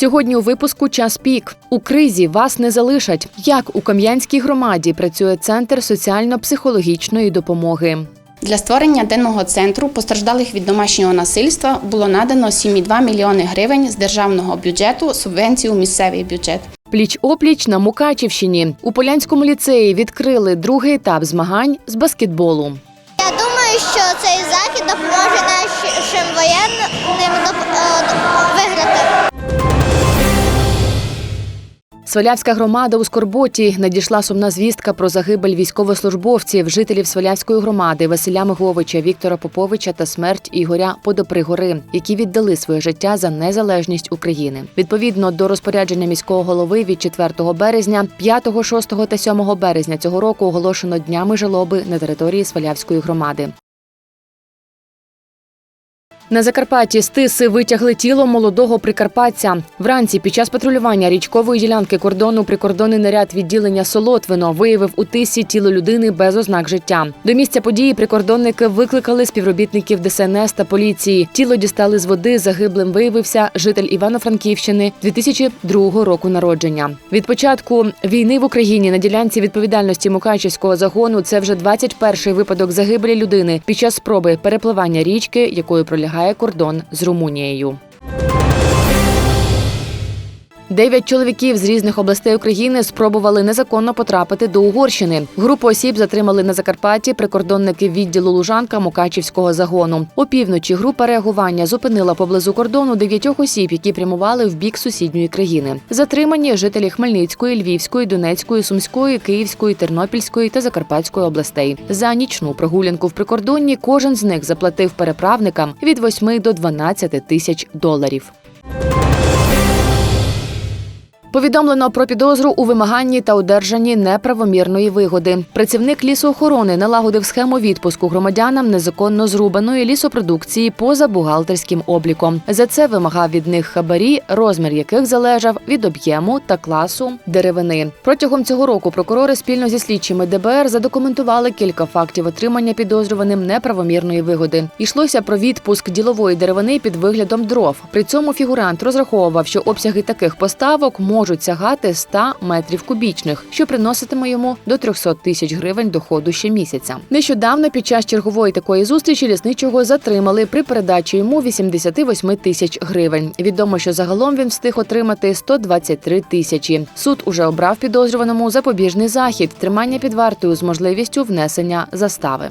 Сьогодні у випуску час пік у кризі вас не залишать. Як у Кам'янській громаді працює центр соціально-психологічної допомоги. Для створення денного центру постраждалих від домашнього насильства було надано 7,2 мільйони гривень з державного бюджету субвенцію у місцевий бюджет. Пліч опліч на Мукачівщині у Полянському ліцеї відкрили другий етап змагань з баскетболу. Я думаю, що цей захід допоможе нашим воєнним е, виграти. Свалявська громада у Скорботі надійшла сумна звістка про загибель військовослужбовців, жителів Свалявської громади Василя Миговича, Віктора Поповича та смерть Ігоря Подопригори, які віддали своє життя за незалежність України. Відповідно до розпорядження міського голови від 4 березня, 5, 6 та 7 березня цього року оголошено днями жалоби на території Свалявської громади. На Закарпатті стиси витягли тіло молодого прикарпатця. Вранці під час патрулювання річкової ділянки кордону прикордонний наряд відділення Солотвино виявив у тисі тіло людини без ознак життя. До місця події прикордонники викликали співробітників ДСНС та поліції. Тіло дістали з води. Загиблим виявився житель Івано-Франківщини 2002 року народження. Від початку війни в Україні на ділянці відповідальності Мукачівського загону це вже 21-й випадок загибелі людини під час спроби перепливання річки, якою пролягає кордон з Румунією. Дев'ять чоловіків з різних областей України спробували незаконно потрапити до Угорщини. Групу осіб затримали на Закарпатті прикордонники відділу Лужанка Мукачівського загону. Опівночі група реагування зупинила поблизу кордону дев'ятьох осіб, які прямували в бік сусідньої країни. Затримані жителі Хмельницької, Львівської, Донецької, Сумської, Київської, Тернопільської та Закарпатської областей. За нічну прогулянку в прикордонні кожен з них заплатив переправникам від 8 до 12 тисяч доларів. Повідомлено про підозру у вимаганні та одержанні неправомірної вигоди. Працівник лісоохорони налагодив схему відпуску громадянам незаконно зрубаної лісопродукції поза бухгалтерським обліком. За це вимагав від них хабарі, розмір яких залежав від об'єму та класу деревини. Протягом цього року прокурори спільно зі слідчими ДБР задокументували кілька фактів отримання підозрюваним неправомірної вигоди. Йшлося про відпуск ділової деревини під виглядом дров. При цьому фігурант розраховував, що обсяги таких поставок можуть сягати 100 метрів кубічних, що приноситиме йому до 300 тисяч гривень доходу щомісяця. Нещодавно під час чергової такої зустрічі лісничого затримали при передачі йому 88 тисяч гривень. Відомо, що загалом він встиг отримати 123 тисячі. Суд уже обрав підозрюваному запобіжний захід тримання під вартою з можливістю внесення застави.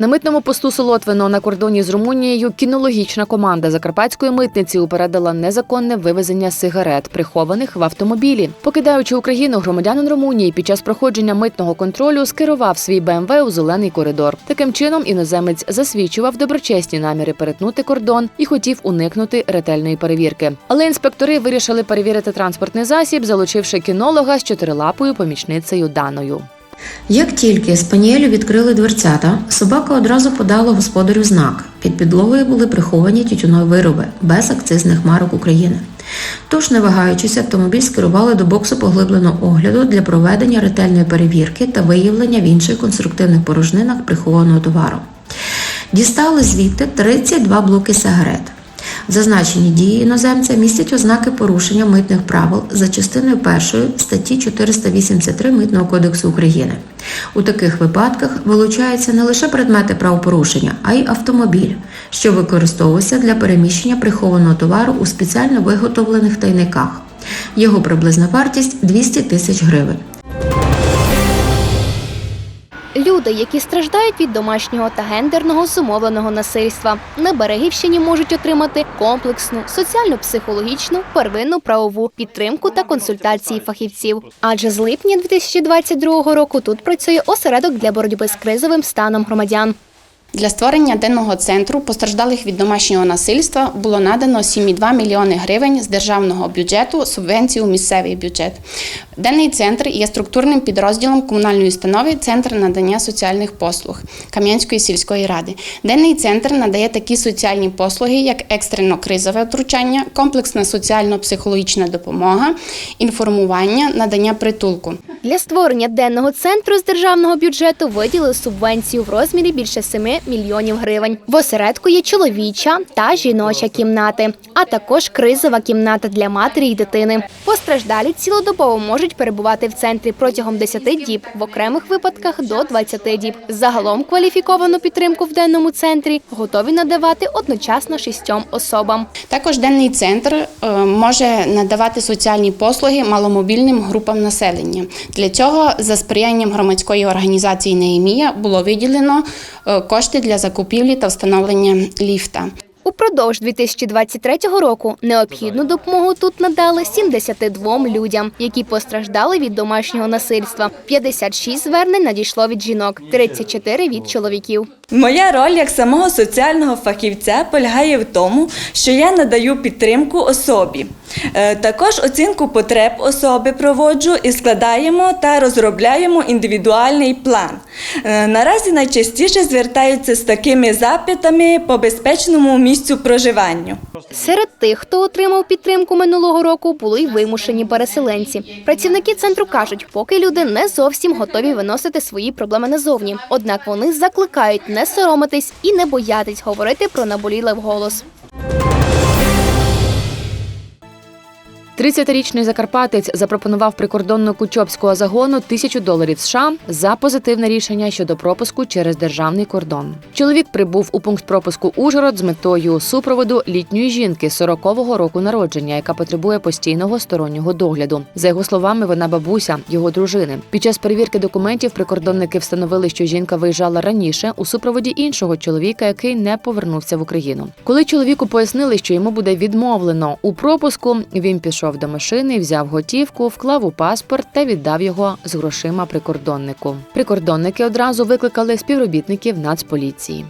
На митному посту Солотвино на кордоні з Румунією кінологічна команда закарпатської митниці упередила незаконне вивезення сигарет, прихованих в автомобілі. Покидаючи Україну, громадянин Румунії під час проходження митного контролю скерував свій БМВ у зелений коридор. Таким чином іноземець засвідчував доброчесні наміри перетнути кордон і хотів уникнути ретельної перевірки. Але інспектори вирішили перевірити транспортний засіб, залучивши кінолога з чотирилапою помічницею Даною. Як тільки спаніелю відкрили дверцята, собака одразу подала господарю знак. Під підлогою були приховані тютюнові вироби без акцизних марок України. Тож, не вагаючись, автомобіль скерували до боксу поглибленого огляду для проведення ретельної перевірки та виявлення в інших конструктивних порожнинах прихованого товару. Дістали звідти 32 блоки сигарет. Зазначені дії іноземця містять ознаки порушення митних правил за частиною першої статті 483 Митного кодексу України. У таких випадках вилучаються не лише предмети правопорушення, а й автомобіль, що використовується для переміщення прихованого товару у спеціально виготовлених тайниках. Його приблизна вартість 200 тисяч гривень. Люди, які страждають від домашнього та гендерного зумовленого насильства, на Берегівщині можуть отримати комплексну соціально-психологічну первинну правову підтримку та консультації фахівців. Адже з липня 2022 року тут працює осередок для боротьби з кризовим станом громадян. Для створення денного центру постраждалих від домашнього насильства було надано 7,2 мільйони гривень з державного бюджету субвенцію у місцевий бюджет. Денний центр є структурним підрозділом комунальної установи Центр надання соціальних послуг Кам'янської сільської ради. Денний центр надає такі соціальні послуги, як екстрено-кризове втручання, комплексна соціально-психологічна допомога, інформування, надання притулку. Для створення денного центру з державного бюджету виділили субвенцію в розмірі більше 7 мільйонів гривень. В осередку є чоловіча та жіноча кімнати, а також кризова кімната для матері й дитини. Постраждалі цілодобово можуть перебувати в центрі протягом 10 діб, в окремих випадках до 20 діб. Загалом кваліфіковану підтримку в денному центрі готові надавати одночасно шістьом особам. Також денний центр е, може надавати соціальні послуги маломобільним групам населення. Для цього за сприянням громадської організації Неємія було виділено е, кошти для закупівлі та встановлення ліфта. Упродовж 2023 року необхідну допомогу тут надали 72 людям, які постраждали від домашнього насильства. 56 звернень надійшло від жінок, 34 – від чоловіків. Моя роль як самого соціального фахівця полягає в тому, що я надаю підтримку особі. Е, Також оцінку потреб особи проводжу і складаємо та розробляємо індивідуальний план. Е, Наразі найчастіше звертаються з такими запитами по безпечному місцю проживанню. Серед тих, хто отримав підтримку минулого року, були й вимушені переселенці. Працівники центру кажуть, поки люди не зовсім готові виносити свої проблеми назовні. Однак вони закликають не соромитись і не боятись говорити про наболіле вголос. 30-річний закарпатець запропонував прикордоннику Чопського загону тисячу доларів США за позитивне рішення щодо пропуску через державний кордон. Чоловік прибув у пункт пропуску Ужгород з метою супроводу літньої жінки 40-го року народження, яка потребує постійного стороннього догляду. За його словами, вона бабуся його дружини. Під час перевірки документів прикордонники встановили, що жінка виїжджала раніше у супроводі іншого чоловіка, який не повернувся в Україну. Коли чоловіку пояснили, що йому буде відмовлено у пропуску, він пішов до машини, взяв готівку, вклав у паспорт та віддав його з грошима прикордоннику. Прикордонники одразу викликали співробітників Нацполіції.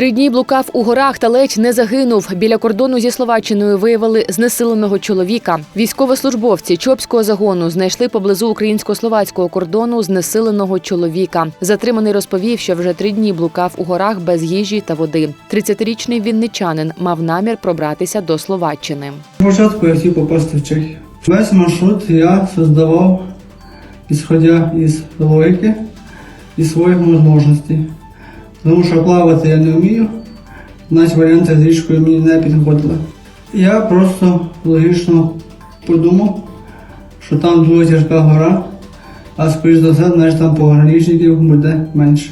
Три дні блукав у горах та ледь не загинув. Біля кордону зі Словаччиною виявили знесиленого чоловіка. Військовослужбовці Чопського загону знайшли поблизу українсько-словацького кордону знесиленого чоловіка. Затриманий розповів, що вже три дні блукав у горах без їжі та води. 30-річний вінничанин мав намір пробратися до Словаччини. Спочатку я хотів попасти в Чехію. Весь маршрут я создавав, исходя із логіки і своїх можливостей. Тому що плавати я не вмію, значить варіанти з річкою мені не підходили. Я просто логічно подумав, що там дуже тяжка гора, а скоріш за все, значить там пограничників буде менше.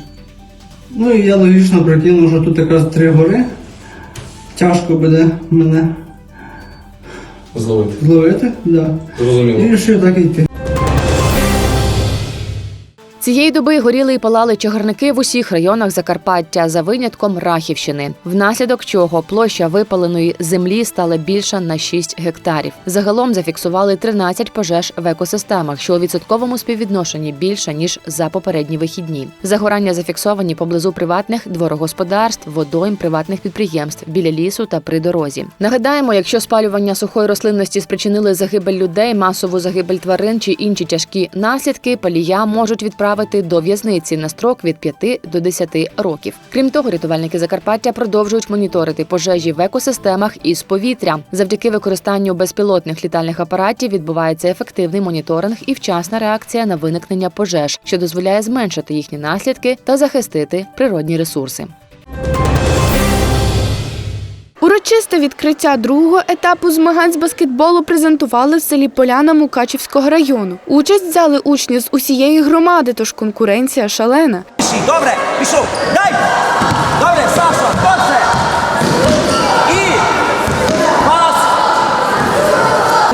Ну і я логічно прикинув, що тут якраз три гори. Тяжко буде мене Зловити. зловити, да. Зрозуміло. І вирішив так йти. Цієї доби горіли і палали чагарники в усіх районах Закарпаття за винятком Рахівщини, внаслідок чого площа випаленої землі стала більша на 6 гектарів. Загалом зафіксували 13 пожеж в екосистемах, що у відсотковому співвідношенні більше ніж за попередні вихідні. Загорання зафіксовані поблизу приватних дворогосподарств, водойм, приватних підприємств біля лісу та при дорозі. Нагадаємо, якщо спалювання сухої рослинності спричинили загибель людей, масову загибель тварин чи інші тяжкі наслідки, палія можуть відправити до в'язниці на строк від 5 до 10 років. Крім того, рятувальники Закарпаття продовжують моніторити пожежі в екосистемах із повітря. Завдяки використанню безпілотних літальних апаратів відбувається ефективний моніторинг і вчасна реакція на виникнення пожеж, що дозволяє зменшити їхні наслідки та захистити природні ресурси. Урочисте відкриття другого етапу змагань з баскетболу презентували в селі Поляна Мукачівського району. Участь взяли учні з усієї громади, тож конкуренція шалена. Добре, пішов. Дай! Добре, Саша, добре! І пас!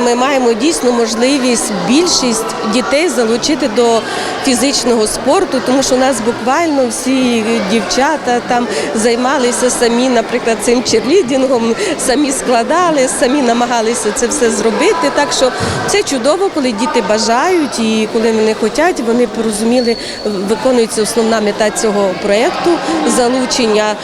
Ми маємо дійсно можливість більшість дітей залучити до фізичного спорту, тому що у нас буквально всі дівчата там займалися самі, наприклад, цим черлідінгом, самі складали, самі намагалися це все зробити. Так що це чудово, коли діти бажають і коли вони хочуть, вони порозуміли, виконується основна мета цього проєкту залучення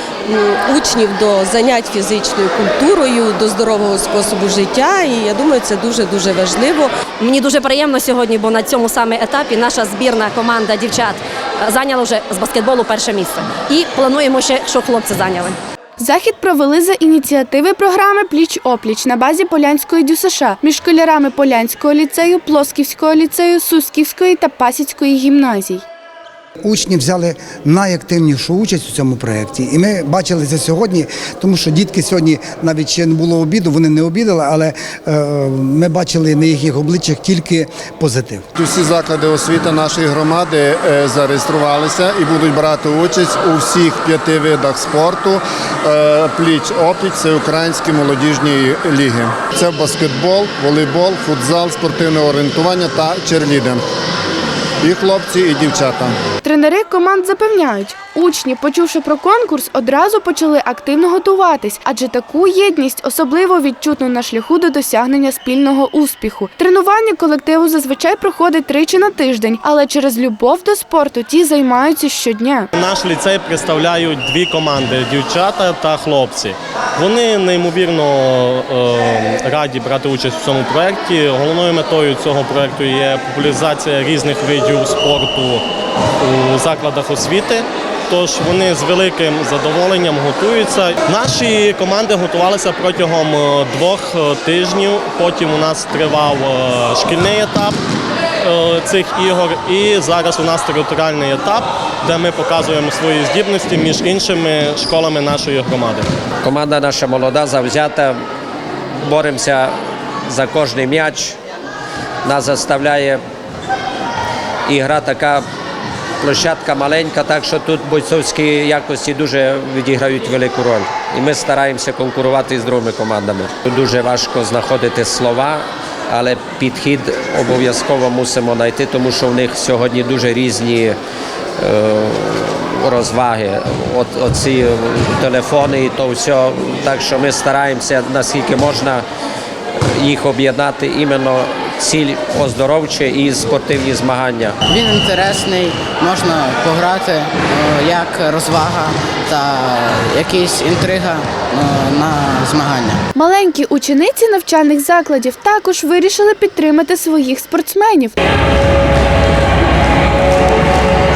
учнів до занять фізичною культурою, до здорового способу життя. І я думаю, це дуже дуже важливо. Мені дуже приємно сьогодні, бо на цьому саме етапі наша збірна команда дівчат е, зайняла вже з баскетболу перше місце. І плануємо ще, щоб хлопці зайняли. Захід провели за ініціативи програми Пліч-опліч на базі Полянської ДЮСШ між школярами Полянського ліцею, Плосківського ліцею, Сусківської та Пасіцької гімназій. Учні взяли найактивнішу участь у цьому проєкті. І ми бачили це сьогодні, тому що дітки сьогодні навіть ще не було обіду, вони не обідали, але е, ми бачили на їхніх обличчях тільки позитив. Усі заклади освіти нашої громади е, зареєструвалися і будуть брати участь у всіх п'яти видах спорту пліч опліч всеукраїнської молодіжної ліги. Це баскетбол, волейбол, футзал, спортивне орієнтування та черлідинг. І хлопці, і дівчата. Тренери команд запевняють, учні, почувши про конкурс, одразу почали активно готуватись, адже таку єдність особливо відчутно на шляху до досягнення спільного успіху. Тренування колективу зазвичай проходить тричі на тиждень, але через любов до спорту ті займаються щодня. Наш ліцей представляють дві команди дівчата та хлопці. Вони неймовірно е, раді брати участь у цьому проєкті. Головною метою цього проєкту є популяризація різних видів спорту у закладах освіти. Тож вони з великим задоволенням готуються. Наші команди готувалися протягом е, двох е, тижнів. Потім у нас тривав е, шкільний етап цих ігор. І зараз у нас територіальний етап, де ми показуємо свої здібності між іншими школами нашої громади. Команда наша молода, завзята. Боремося за кожний м'яч. Нас заставляє ігра така площадка маленька, так що тут бойцовські якості дуже відіграють велику роль. І ми стараємося конкурувати з другими командами. Дуже важко знаходити слова, але підхід обов'язково мусимо знайти, тому що в них сьогодні дуже різні е, розваги. От, оці телефони і то все. Так що ми стараємося наскільки можна їх об'єднати іменно ціль оздоровче і спортивні змагання. Він інтересний, можна пограти е, як розвага та якась інтрига е, на змагання. Маленькі учениці навчальних закладів також вирішили підтримати своїх спортсменів.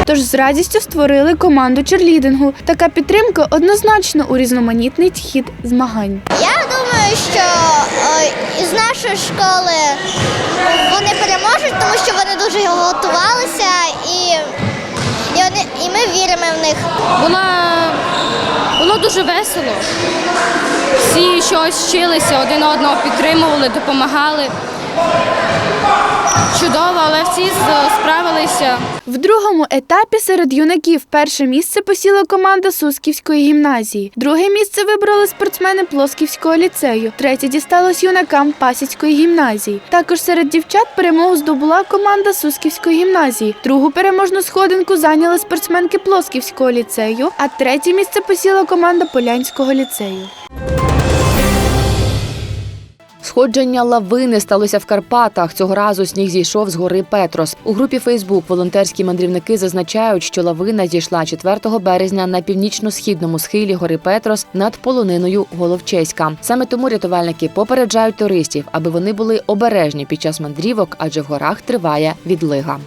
Тож з радістю створили команду черлідингу. Така підтримка однозначно урізноманітнить хід змагань. Я думаю, що із нашої школи вони переможуть, тому що вони дуже готувалися і, і, вони, і ми віримо в них. Була було дуже весело. Всі щось вчилися, один одного підтримували, допомагали. Чудово, але всі справилися. В другому етапі серед юнаків перше місце посіла команда Сусківської гімназії. Друге місце вибрали спортсмени Плосківського ліцею. Третє дісталось юнакам Пасіцької гімназії. Також серед дівчат перемогу здобула команда Сусківської гімназії. Другу переможну сходинку зайняли спортсменки Плосківського ліцею, а третє місце посіла команда Полянського ліцею. Сходження лавини сталося в Карпатах. Цього разу сніг зійшов з гори Петрос. У групі Фейсбук волонтерські мандрівники зазначають, що лавина зійшла 4 березня на північно-східному схилі гори Петрос над полониною Головчеська. Саме тому рятувальники попереджають туристів, аби вони були обережні під час мандрівок, адже в горах триває відлига.